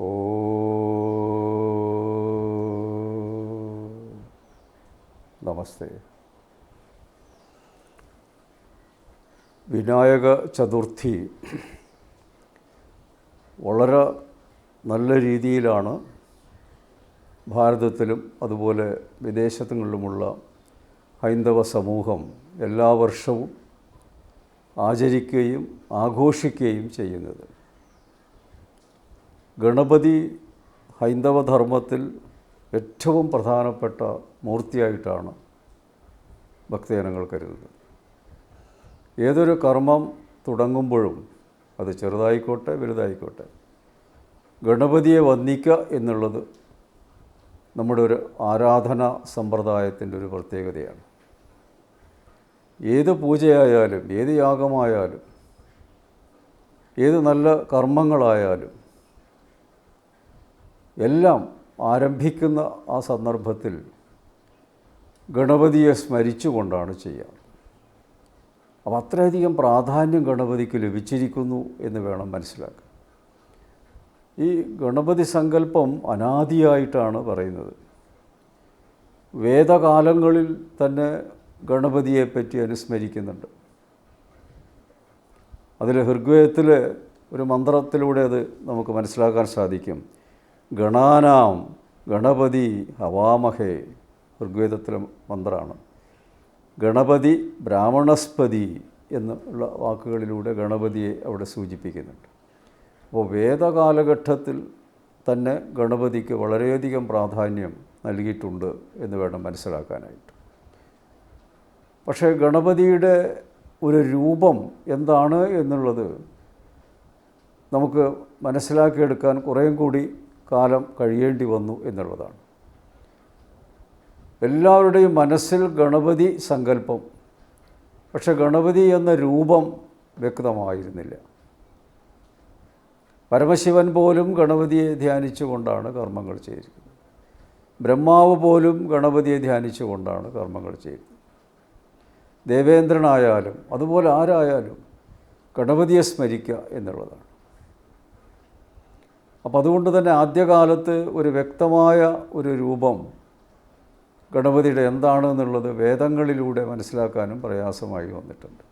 ഓ നമസ്തേ. വിനായക ചതുർത്ഥി വളരെ നല്ല രീതിയിലാണ് ഭാരതത്തിലും അതുപോലെ വിദേശത്തുങ്ങളിലുമുള്ള ഹൈന്ദവ സമൂഹം എല്ലാ വർഷവും ആചരിക്കുകയും ആഘോഷിക്കുകയും ചെയ്യുന്നത്. ഗണപതി ഹൈന്ദവ ധർമ്മത്തിൽ ഏറ്റവും പ്രധാനപ്പെട്ട മൂർത്തിയായിട്ടാണ് ഭക്തജനങ്ങൾ കരുതുന്നത്. ഏതൊരു കർമ്മം തുടങ്ങുമ്പോഴും അത് ചെറുതായിക്കോട്ടെ വലുതായിക്കോട്ടെ. ഗണപതിയെ വന്ദിക്കുക എന്നുള്ളത് നമ്മുടെ ഒരു ആരാധന സമ്പ്രദായത്തിന്റെ ഒരു പ്രത്യേകതയാണ്. ഏത് പൂജയായാലും ഏത് യാഗമായാലും ഏത് നല്ല കർമ്മങ്ങളായാലും എല്ലാം ആരംഭിക്കുന്ന ആ സന്ദർഭത്തിൽ ഗണപതിയെ സ്മരിച്ചുകൊണ്ടാണ് ചെയ്യുക. അപ്പോൾ അത്രയധികം പ്രാധാന്യം ഗണപതിക്ക് ലഭിച്ചിരിക്കുന്നു എന്ന് വേണം മനസ്സിലാക്കാൻ. ഈ ഗണപതി സങ്കല്പം അനാദിയായിട്ടാണ് പറയുന്നത്. വേദകാലങ്ങളിൽ തന്നെ ഗണപതിയെ പറ്റി അനുസ്മരിക്കുന്നുണ്ട്. അതിൽ ഹൃഗ്വേദത്തിലെ ഒരു മന്ത്രത്തിലൂടെ അത് നമുക്ക് മനസ്സിലാക്കാൻ സാധിക്കും. ഗണാനാം ഗണപതി ഹവാമഹേ ഋഗ്വേദത്തിലെ മന്ത്രമാണ് ഗണപതി ബ്രാഹ്മണസ്പതി എന്നുള്ള വാക്കുകളിലൂടെ ഗണപതിയെ അവിടെ സൂചിപ്പിക്കുന്നുണ്ട്. അപ്പോൾ വേദകാലഘട്ടത്തിൽ തന്നെ ഗണപതിക്ക് വളരെയധികം പ്രാധാന്യം നൽകിയിട്ടുണ്ട് എന്ന് വേണം മനസ്സിലാക്കാനായിട്ട്. പക്ഷേ ഗണപതിയുടെ ഒരു രൂപം എന്താണ് എന്നുള്ളത് നമുക്ക് മനസ്സിലാക്കിയെടുക്കാൻ കുറേം കൂടി കാലം കഴിയേണ്ടി വന്നു എന്നുള്ളതാണ്. എല്ലാവരുടെയും മനസ്സിൽ ഗണപതി സങ്കല്പം. പക്ഷെ ഗണപതി എന്ന രൂപം വ്യക്തമായിരുന്നില്ല. പരമശിവൻ പോലും ഗണപതിയെ ധ്യാനിച്ചുകൊണ്ടാണ് കർമ്മങ്ങൾ ചെയ്തിരിക്കുന്നത്. ബ്രഹ്മാവ് പോലും ഗണപതിയെ ധ്യാനിച്ചുകൊണ്ടാണ് കർമ്മങ്ങൾ ചെയ്തത് ദേവേന്ദ്രനായാലും അതുപോലെ ആരായാലും ഗണപതിയെ സ്മരിക്കുക എന്നുള്ളതാണ്. അപ്പോൾ അതുകൊണ്ട് തന്നെ ആദ്യകാലത്ത് ഒരു വ്യക്തമായ ഒരു രൂപം ഗണപതിയുടെ എന്താണെന്നുള്ളത് വേദങ്ങളിലൂടെ മനസ്സിലാക്കാനും പ്രയാസമായി വന്നിട്ടുണ്ട്.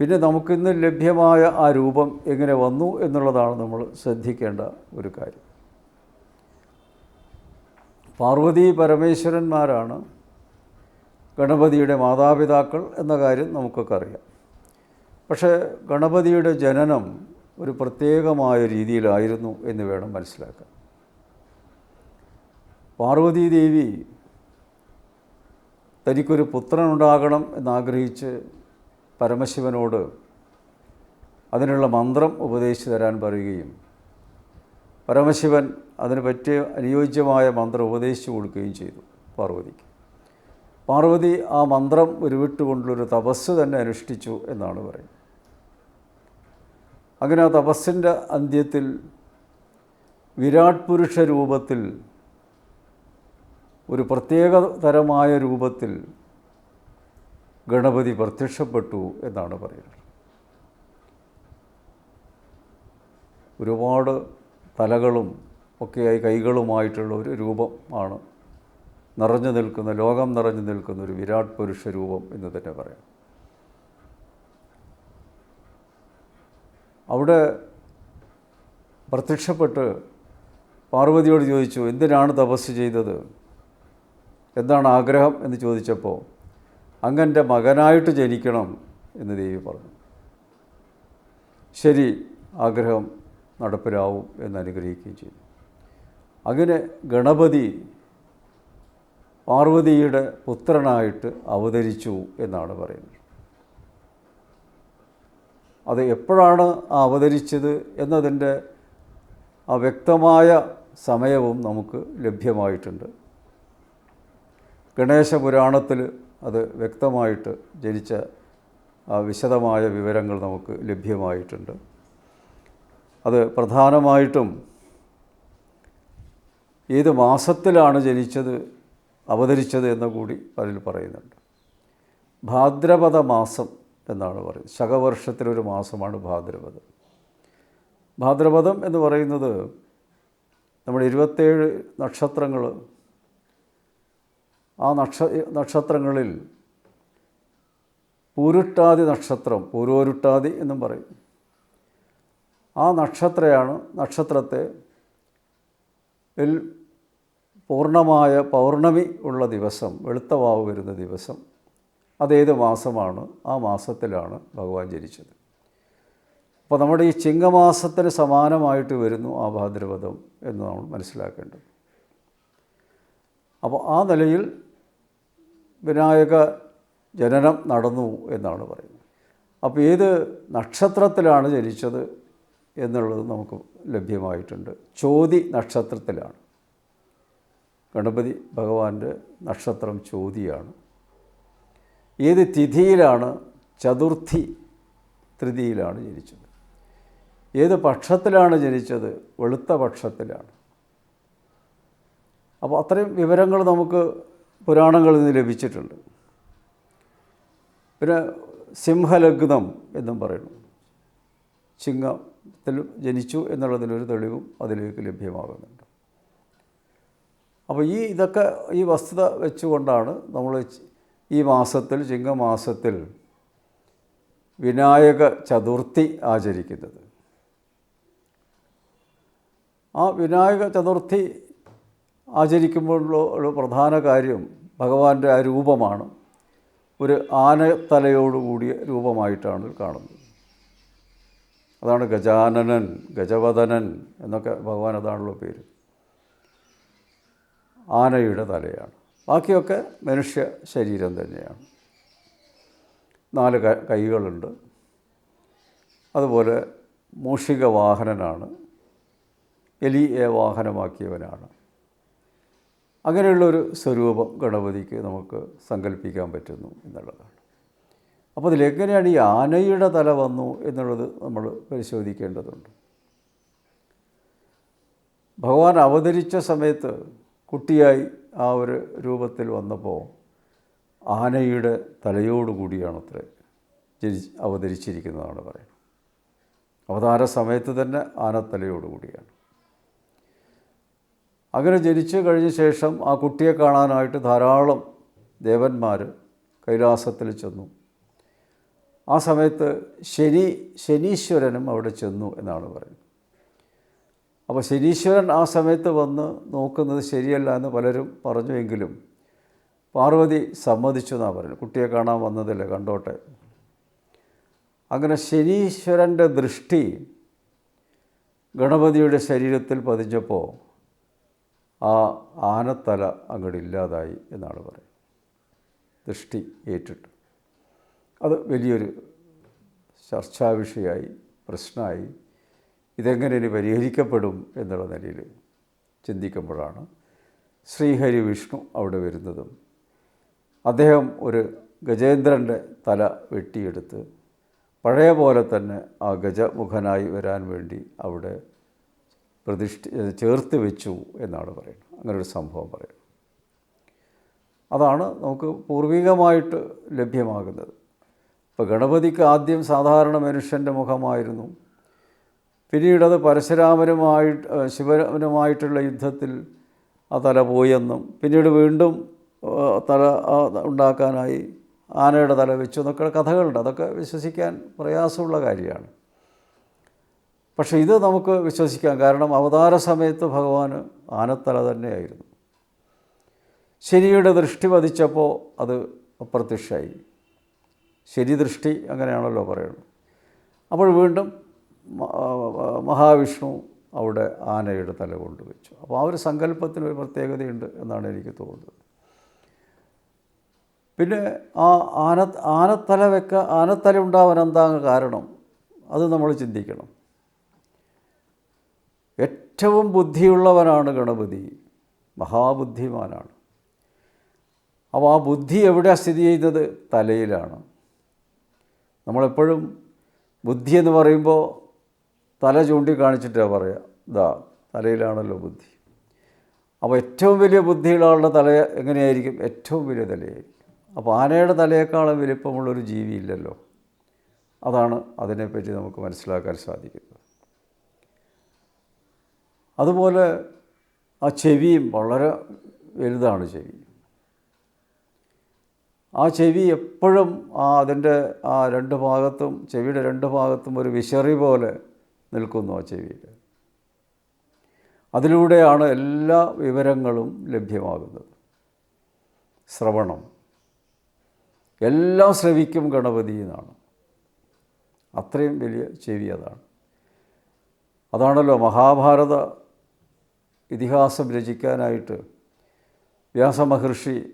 പിന്നെ നമുക്കിന്ന് ലഭ്യമായ ആ രൂപം എങ്ങനെ വന്നു എന്നുള്ളതാണ് നമ്മൾ ശ്രദ്ധിക്കേണ്ട ഒരു കാര്യം. പാർവതി പരമേശ്വരന്മാരാണ് ഗണപതിയുടെ മാതാപിതാക്കൾ എന്ന കാര്യം നമുക്കൊക്കെ അറിയാം. പക്ഷേ ഗണപതിയുടെ ജനനം ഒരു പ്രത്യേകമായ രീതിയിലായിരുന്നു എന്ന് വേണം മനസ്സിലാക്കാൻ. പാർവതീദേവി തനിക്കൊരു പുത്രനുണ്ടാകണം എന്നാഗ്രഹിച്ച് പരമശിവനോട് അതിനുള്ള മന്ത്രം ഉപദേശിച്ചു തരാൻ പറയുകയും പരമശിവൻ അതിന് പറ്റിയ അനുയോജ്യമായ മന്ത്രം ഉപദേശിച്ചു കൊടുക്കുകയും ചെയ്തു പാർവതിക്ക്. പാർവതി ആ മന്ത്രം ഉരുവിട്ടുകൊണ്ടുള്ളൊരു തപസ് തന്നെ അനുഷ്ഠിച്ചു എന്നാണ് പറയുന്നത്. അങ്ങനെ ആ തപസ്സിന്റെ അന്ത്യത്തിൽ വിരാട് പുരുഷ രൂപത്തിൽ ഒരു പ്രത്യേക തരമായ രൂപത്തിൽ ഗണപതി പ്രത്യക്ഷപ്പെട്ടു എന്നാണ് പറയുന്നത്. ഒരുപാട് തലകളും ഒക്കെയായി കൈകളുമായിട്ടുള്ള ഒരു രൂപമാണ് നിറഞ്ഞു നിൽക്കുന്ന ലോകം നിറഞ്ഞു നിൽക്കുന്ന ഒരു വിരാട് പുരുഷ രൂപം എന്ന് തന്നെ പറയാം. അവിടെ പ്രത്യക്ഷപ്പെട്ട് പാർവതിയോട് ചോദിച്ചു എന്തിനാണ് തപസ് ചെയ്തത്? എന്താണ് ആഗ്രഹം? എന്ന് ചോദിച്ചപ്പോൾ അങ്ങന്റെ മകനായിട്ട് ജനിക്കണം എന്ന് ദേവി പറഞ്ഞു. ശരി ആഗ്രഹം നടപ്പിലാവും എന്ന് അനുഗ്രഹിക്കുകയും ചെയ്തു. അങ്ങനെ ഗണപതി പാർവതിയുടെ പുത്രനായിട്ട് അവതരിച്ചു എന്നാണ് പറയുന്നത്. അത് എപ്പോഴാണ് അവതരിച്ചത് എന്നതിന്റെ വ്യക്തമായ സമയവും നമുക്ക് ലഭ്യമായിട്ടുണ്ട്. ഗണേശ പുരാണത്തിൽ അത് വ്യക്തമായിട്ട് ജനിച്ച ആ വിശദമായ വിവരങ്ങൾ നമുക്ക് ലഭ്യമായിട്ടുണ്ട്. അത് പ്രധാനമായിട്ടും ഏത് മാസത്തിലാണ് ജനിച്ചത് അവതരിച്ചത് എന്ന് കൂടി അതിൽ പറയുന്നുണ്ട്. ഭാദ്രപദ മാസം എന്നാണ് പറയുന്നത്. ശകവർഷത്തിലൊരു മാസമാണ് ഭാദ്രപദം. ഭാദ്രപദം എന്ന് പറയുന്നത് നമ്മുടെ ഇരുപത്തേഴ് നക്ഷത്രങ്ങൾ ആ നക്ഷ നക്ഷത്രങ്ങളിൽ പൂരുട്ടാതി നക്ഷത്രം പൂരോരുട്ടാതി എന്നും പറയും. ആ നക്ഷത്രയാണ് നക്ഷത്രത്തെ പൂർണമായ പൗർണമി ഉള്ള ദിവസം വെളുത്തവാവ് വരുന്ന ദിവസം അതേത് മാസമാണ്? ആ മാസത്തിലാണ് ഭഗവാൻ ജനിച്ചത്. അപ്പോൾ നമ്മുടെ ഈ ചിങ്ങമാസത്തിന് സമാനമായിട്ട് വരുന്നു ആ ഭാദ്രപദം എന്ന് നമ്മൾ മനസ്സിലാക്കേണ്ടത്. അപ്പോൾ ആ നിലയിൽ വിനായക ജനനം നടന്നു എന്നാണ് പറയുന്നത്. അപ്പോൾ ഏത് നക്ഷത്രത്തിലാണ് ജനിച്ചത് എന്നുള്ളത് നമുക്ക് ലഭ്യമായിട്ടുണ്ട്. ചോതി നക്ഷത്രത്തിലാണ്. ഗണപതി ഭഗവാന്റെ നക്ഷത്രം ചോതിയാണ്. ഏത് തിഥിയിലാണ്? ചതുർത്ഥി തൃതിയിലാണ് ജനിച്ചത്. ഏത് പക്ഷത്തിലാണ് ജനിച്ചത്? വെളുത്ത പക്ഷത്തിലാണ്. അപ്പോൾ അത്രയും വിവരങ്ങൾ നമുക്ക് പുരാണങ്ങളിൽ നിന്ന് ലഭിച്ചിട്ടുണ്ട്. പിന്നെ സിംഹലഗ്നം എന്നും പറയുന്നു. ചിങ്ങത്തിൽ ജനിച്ചു എന്നുള്ളതിനൊരു തെളിവും അതിലേക്ക് ലഭ്യമാകുന്നുണ്ട്. അപ്പോൾ ഈ ഇതൊക്കെ ഈ വസ്തുത വെച്ചുകൊണ്ടാണ് നമ്മൾ ഈ മാസത്തിൽ ചിങ്ങമാസത്തിൽ വിനായക ചതുർത്ഥി ആചരിക്കുന്നത്. ആ വിനായക ചതുർത്ഥി ആചരിക്കുമ്പോഴുള്ള ഒരു പ്രധാന കാര്യം ഭഗവാന്റെ ആ രൂപമാണ്. ഒരു ആനത്തലയോടുകൂടിയ രൂപമായിട്ടാണ് കാണുന്നത്. അതാണ് ഗജാനനൻ ഗജവദനൻ എന്നൊക്കെ ഭഗവാൻ അതാണല്ലോ പേര്. ആനയുടെ തലയാണ്. ബാക്കിയൊക്കെ മനുഷ്യ ശരീരം തന്നെയാണ്. നാല് കൈകളുണ്ട്. അതുപോലെ മൂഷിക വാഹനനാണ്. എലിയെ വാഹനമാക്കിയവനാണ്. അങ്ങനെയുള്ളൊരു സ്വരൂപം ഗണപതിക്ക് നമുക്ക് സങ്കല്പിക്കാൻ പറ്റുന്നു എന്നുള്ളതാണ്. അപ്പോൾ അതിലെങ്ങനെയാണ് ഈ ആനയുടെ തല വന്നു എന്നുള്ളത് നമ്മൾ പരിശോധിക്കേണ്ടതുണ്ട്. ഭഗവാൻ അവതരിച്ച സമയത്ത് കുട്ടിയായി ആ ഒരു രൂപത്തിൽ വന്നപ്പോൾ ആനയുടെ തലയോടുകൂടിയാണ് അത്ര ജനി അവതരിച്ചിരിക്കുന്നതാണ് പറയുന്നത്. അവതാര സമയത്ത് തന്നെ ആനത്തലയോടുകൂടിയാണ് അങ്ങനെ ജനിച്ചു കഴിഞ്ഞ ശേഷം ആ കുട്ടിയെ കാണാനായിട്ട് ധാരാളം ദേവന്മാർ കൈലാസത്തിൽ ചെന്നു. ആ സമയത്ത് ശനി ശനീശ്വരനും അവിടെ ചെന്നു എന്നാണ് പറയുന്നത്. അപ്പോൾ ശനീശ്വരൻ ആ സമയത്ത് വന്ന് നോക്കുന്നത് ശരിയല്ല എന്ന് പലരും പറഞ്ഞുവെങ്കിലും പാർവതി സമ്മതിച്ചു എന്നാണ് പറയുന്നത്. കുട്ടിയെ കാണാൻ വന്നതല്ലേ കണ്ടോട്ടെ. അങ്ങനെ ശനീശ്വരന്റെ ദൃഷ്ടി ഗണപതിയുടെ ശരീരത്തിൽ പതിഞ്ഞപ്പോൾ ആ ആനത്തല അങ്ങോട്ട് ഇല്ലാതായി എന്നാണ് പറയുന്നത്. ദൃഷ്ടി ഏറ്റിട്ട്. അത് വലിയൊരു ചർച്ചാ വിഷയമായി പ്രശ്നമായി ഇതെങ്ങനെ ഇനി പരിഹരിക്കപ്പെടും എന്നുള്ള നിലയിൽ ചിന്തിക്കുമ്പോഴാണ് ശ്രീഹരി വിഷ്ണു അവിടെ വരുന്നതും അദ്ദേഹം ഒരു ഗജേന്ദ്രന്റെ തല വെട്ടിയെടുത്ത് പഴയ പോലെ തന്നെ ആ ഗജമുഖനായി വരാൻ വേണ്ടി അവിടെ പ്രതിഷ്ഠ ചേർത്ത് വെച്ചു എന്നാണ് പറയുന്നത്. അങ്ങനൊരു സംഭവം പറയുന്നത് അതാണ് നമുക്ക് പൂർവികമായിട്ട് ലഭ്യമാകുന്നത്. ഇപ്പോൾ ഗണപതിക്ക് ആദ്യം സാധാരണ മനുഷ്യന്റെ മുഖമായിരുന്നു. പിന്നീടത് പരശുരാമനുമായിട്ട് ശിവനുമായിട്ടുള്ള യുദ്ധത്തിൽ ആ തല പോയെന്നും പിന്നീട് വീണ്ടും തല ഉണ്ടാക്കാനായി ആനയുടെ തല വെച്ചു എന്നൊക്കെ കഥകളുണ്ട്. അതൊക്കെ വിശ്വസിക്കാൻ പ്രയാസമുള്ള കാര്യമാണ്. പക്ഷേ ഇത് നമുക്ക് വിശ്വസിക്കാം. കാരണം അവതാര സമയത്ത് ഭഗവാൻ ആനത്തല തന്നെയായിരുന്നു. ശനിയുടെ ദൃഷ്ടി പതിച്ചപ്പോൾ അത് അപ്രത്യക്ഷമായി ശനി ദൃഷ്ടി അങ്ങനെയാണല്ലോ പറയുന്നത്. അപ്പോൾ വീണ്ടും മഹാവിഷ്ണു അവിടെ ആനയുടെ തല കൊണ്ടുവച്ചു. അപ്പോൾ ആ ഒരു സങ്കല്പത്തിന് ഒരു പ്രത്യേകതയുണ്ട് എന്നാണ് എനിക്ക് തോന്നുന്നത്. പിന്നെ ആ ആന ആനത്തല വെക്ക ആനത്തല ഉണ്ടാവാൻ എന്താ കാരണം? അത് നമ്മൾ ചിന്തിക്കണം. ഏറ്റവും ബുദ്ധിയുള്ളവനാണ് ഗണപതി. മഹാബുദ്ധിമാനാണ്. അപ്പോൾ ആ ബുദ്ധി എവിടെ സ്ഥിതി ചെയ്യുന്നത്? തലയിലാണ്. നമ്മളെപ്പോഴും ബുദ്ധി എന്ന് പറയുമ്പോൾ തല ചൂണ്ടിക്കാണിച്ചിട്ടാണ് പറയുക ഇതാ തലയിലാണല്ലോ ബുദ്ധി. അപ്പോൾ ഏറ്റവും വലിയ ബുദ്ധിയുള്ള ആളുടെ തല എങ്ങനെയായിരിക്കും? ഏറ്റവും വലിയ തലയായിരിക്കും. അപ്പോൾ ആനയുടെ തലയേക്കാളും വലിപ്പമുള്ളൊരു ജീവി ഇല്ലല്ലോ. അതാണ് അതിനെപ്പറ്റി നമുക്ക് മനസ്സിലാക്കാൻ സാധിക്കുന്നത്. അതുപോലെ ആ ചെവിയും വളരെ വലുതാണ് ചെവി. ആ ചെവി എപ്പോഴും ആ അതിന്റെ ആ രണ്ട് ഭാഗത്തും ചെവിയുടെ രണ്ട് ഭാഗത്തും ഒരു വിശറി പോലെ നിൽക്കുന്നു ആ ചെവിയിൽ. അതിലൂടെയാണ് എല്ലാ വിവരങ്ങളും ലഭ്യമാകുന്നത്. ശ്രവണം. എല്ലാം ശ്രവിക്കും ഗണപതി എന്നാണ്. അത്രയും വലിയ ചെവി അതാണ്. അതാണല്ലോ മഹാഭാരത ഇതിഹാസം രചിക്കാനായിട്ട് വ്യാസമഹർഷി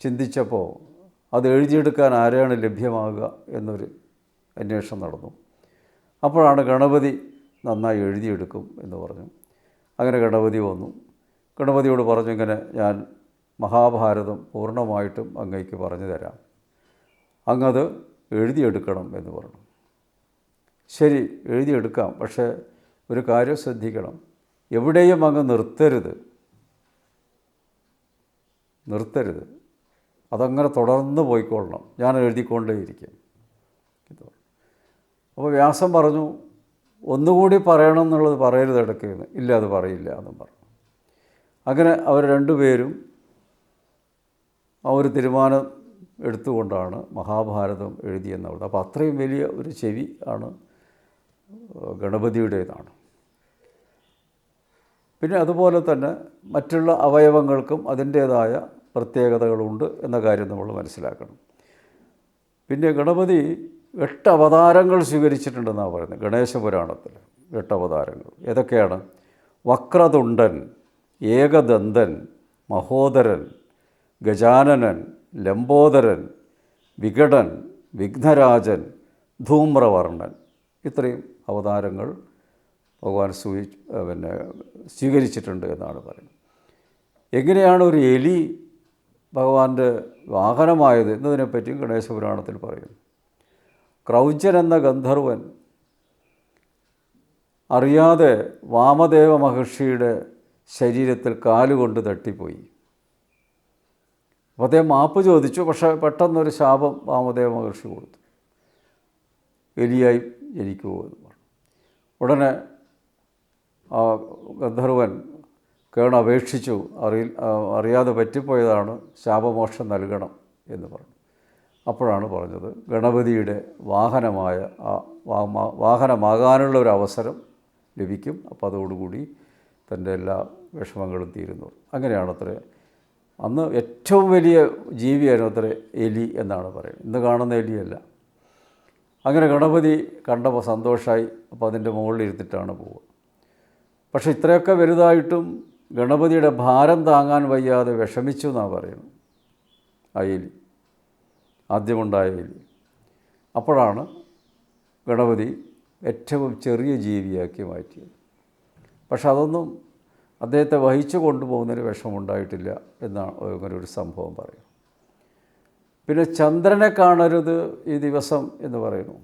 ചിന്തിച്ചപ്പോൾ അത് എഴുതിയെടുക്കാൻ ആരെയാണ് ലഭ്യമാകുക എന്നൊരു അന്വേഷണം നടന്നു. അപ്പോഴാണ് ഗണപതി നന്നായി എഴുതിയെടുക്കും എന്ന് പറഞ്ഞു. അങ്ങനെ ഗണപതി വന്നു. ഗണപതിയോട് പറഞ്ഞു ഇങ്ങനെ ഞാൻ മഹാഭാരതം പൂർണമായിട്ടും അങ്ങേക്ക് പറഞ്ഞു തരാം. അങ്ങത് എഴുതിയെടുക്കണം എന്ന് പറഞ്ഞു. ശരി എഴുതിയെടുക്കാം. പക്ഷേ ഒരു കാര്യം ശ്രദ്ധിക്കണം. എവിടെയും അങ്ങ് നിർത്തരുത്. നിർത്തരുത്. അതങ്ങനെ തുടർന്ന് പോയിക്കൊള്ളണം. ഞാൻ എഴുതിക്കൊണ്ടേയിരിക്കും. അപ്പോൾ വ്യാസം പറഞ്ഞു ഒന്നുകൂടി പറയണം എന്നുള്ളത് പറയരുത് ഇടയ്ക്ക്. ഇല്ല അത് പറയില്ല എന്നും പറഞ്ഞു. അങ്ങനെ അവർ രണ്ടുപേരും ആ ഒരു തീരുമാനം എടുത്തുകൊണ്ടാണ് മഹാഭാരതം എഴുതിയെന്നുള്ളത്. അപ്പോൾ അത്രയും വലിയ ഒരു ചെവി ആണ് ഗണപതിയുടേതാണ്. പിന്നെ അതുപോലെ തന്നെ മറ്റുള്ള അവയവങ്ങൾക്കും അതിന്റേതായ പ്രത്യേകതകളുണ്ട് എന്ന കാര്യം നമ്മൾ മനസ്സിലാക്കണം. പിന്നെ ഗണപതി എട്ട് അവതാരങ്ങൾ സ്വീകരിച്ചിട്ടുണ്ടെന്നാണ് പറയുന്നത്. ഗണേശപുരാണത്തിൽ എട്ട് അവതാരങ്ങൾ. ഏതൊക്കെയാണ്? വക്രതുണ്ടൻ ഏകദന്തൻ മഹോദരൻ ഗജാനനൻ ലംബോദരൻ വികടൻ വിഘ്നരാജൻ ധൂമ്രവർണൻ. ഇത്രയും അവതാരങ്ങൾ ഭഗവാൻ സ്വീ പിന്നെ സ്വീകരിച്ചിട്ടുണ്ട് എന്നാണ് പറയുന്നത്. എങ്ങനെയാണ് ഒരു എലി ഭഗവാന്റെ വാഹനമായത് എന്നതിനെപ്പറ്റിയും ഗണേശപുരാണത്തിൽ പറയുന്നു. ക്രൗചൻ എന്ന ഗന്ധർവൻ അറിയാതെ വാമദേവ മഹർഷിയുടെ ശരീരത്തിൽ കാലുകൊണ്ട് തട്ടിപ്പോയി. അപ്പോൾ അദ്ദേഹം മാപ്പ് ചോദിച്ചു പക്ഷേ പെട്ടെന്നൊരു ശാപം വാമദേവ മഹർഷി കൊടുത്തു. എലിയായി ജനിക്കുമോ എന്ന് പറഞ്ഞു. ഉടനെ ആ ഗന്ധർവൻ കേണപേക്ഷിച്ചു അറി അറിയാതെ പറ്റിപ്പോയതാണ് ശാപമോക്ഷം നൽകണം എന്ന് പറഞ്ഞു. അപ്പോഴാണ് പറഞ്ഞത് ഗണപതിയുടെ വാഹനമായ ആ വാഹനമാകാനുള്ള ഒരു അവസരം ലഭിക്കും. അപ്പോൾ അതോടുകൂടി തന്റെ എല്ലാ വിഷമങ്ങളും തീരുന്നു. അങ്ങനെയാണ് അത്ര. അന്ന് ഏറ്റവും വലിയ ജീവിയായിരുന്നു അത്ര എലി എന്നാണ് പറയുന്നത്. ഇന്ന് കാണുന്ന എലിയല്ല. അങ്ങനെ ഗണപതി കണ്ടപ്പോൾ സന്തോഷമായി അപ്പോൾ അതിന്റെ മുകളിൽ ഇരുത്തിട്ടാണ് പോവുക. പക്ഷെ ഇത്രയൊക്കെ വലുതായിട്ടും ഗണപതിയുടെ ഭാരം താങ്ങാൻ വയ്യാതെ വിഷമിച്ചു എന്നാണ് പറയുന്നത് ആ എലി. ആദ്യമുണ്ടായ എലി അപ്പോഴാണ് ഗണപതി ഏറ്റവും ചെറിയ ജീവിയാക്കി മാറ്റിയത്. പക്ഷെ അതൊന്നും അദ്ദേഹത്തെ വഹിച്ചു കൊണ്ടുപോകുന്നതിന് വിഷമമുണ്ടായിട്ടില്ല എന്നാണ് അങ്ങനെ ഒരു സംഭവം പറയും പിന്നെ ചന്ദ്രനെ കാണരുത് ഈ ദിവസം എന്ന് പറയുന്നു.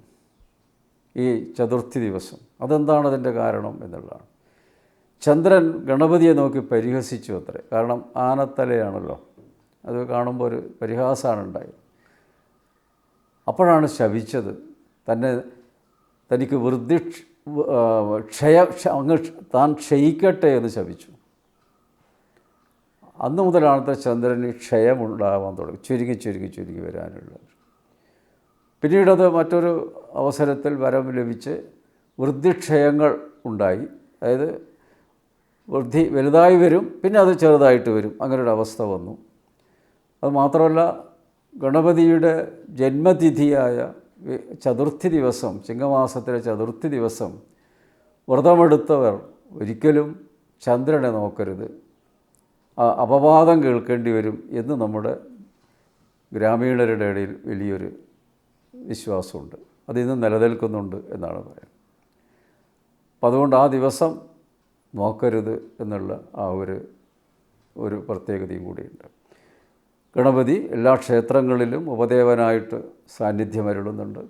ഈ ചതുർത്ഥി ദിവസം. അതെന്താണ് അതിന്റെ കാരണം എന്നുള്ളതാണ്. ചന്ദ്രൻ ഗണപതിയെ നോക്കി പരിഹസിച്ചു അത്രേ. കാരണം ആനത്തലയാണല്ലോ. അത് കാണുമ്പോൾ ഒരു പരിഹാസമാണ് ഉണ്ടായത്. അപ്പോഴാണ് ശവിച്ചത്. തന്നെ തനിക്ക് വൃദ്ധി ക്ഷ- ക്ഷയ അങ്ങ് താൻ ക്ഷയിക്കട്ടെ എന്ന് ശവിച്ചു. അന്ന് മുതലാണ് ചന്ദ്രന് ക്ഷയമുണ്ടാവാൻ തുടങ്ങി. ചുരുങ്ങി ചുരുങ്ങി ചുരുങ്ങി വരാനുള്ളത് പിന്നീടത് മറ്റൊരു അവസരത്തിൽ വരം ലഭിച്ച് വൃദ്ധിക്ഷയങ്ങൾ ഉണ്ടായി. അതായത് വൃദ്ധി വലുതായി വരും പിന്നെ അത് ചെറുതായിട്ട് വരും. അങ്ങനെ ഒരു അവസ്ഥ വന്നു. അത് മാത്രമല്ല ഗണപതിയുടെ ജന്മതിഥിയായ ചതുർത്ഥി ദിവസം ചിങ്ങമാസത്തിലെ ചതുർത്ഥി ദിവസം വ്രതമെടുത്തവർ ഒരിക്കലും ചന്ദ്രനെ നോക്കരുത്. അപവാദം കേൾക്കേണ്ടി വരും എന്ന് നമ്മുടെ ഗ്രാമീണരുടെ ഇടയിൽ വലിയൊരു വിശ്വാസമുണ്ട്. അതിന്ന് നിലനിൽക്കുന്നുണ്ട് എന്നാണ് പറയുന്നത്. അപ്പം അതുകൊണ്ട് ആ ദിവസം നോക്കരുത് എന്നുള്ള ആ ഒരു ഒരു പ്രത്യേകതയും കൂടിയുണ്ട്. ഗണപതി എല്ലാ ക്ഷേത്രങ്ങളിലും ഉപദേവനായിട്ട് സാന്നിധ്യം അരുളുന്നുണ്ട്.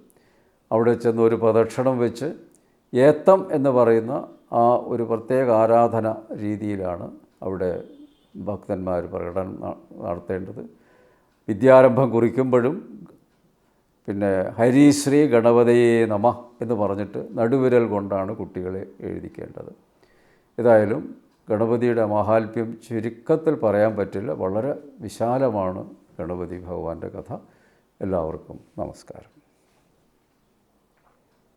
അവിടെ ചെന്ന് ഒരു പ്രദക്ഷിണം വെച്ച് ഏത്തം എന്ന് പറയുന്ന ആ ഒരു പ്രത്യേക ആരാധന രീതിയിലാണ് അവിടെ ഭക്തന്മാർ പ്രകടനം നടത്തേണ്ടത്. വിദ്യാരംഭം കുറിക്കുമ്പോഴും പിന്നെ ഹരിശ്രീ ഗണപതയെ നമ എന്ന് പറഞ്ഞിട്ട് നടുവിരൽ കൊണ്ടാണ് കുട്ടികളെ എഴുതിക്കേണ്ടത്. ഏതായാലും ഗണപതിയുടെ മഹാത്മ്യം ചുരുക്കത്തിൽ പറയാൻ പറ്റില്ല. വളരെ വിശാലമാണ് ഗണപതി ഭഗവാന്റെ കഥ. എല്ലാവർക്കും നമസ്കാരം.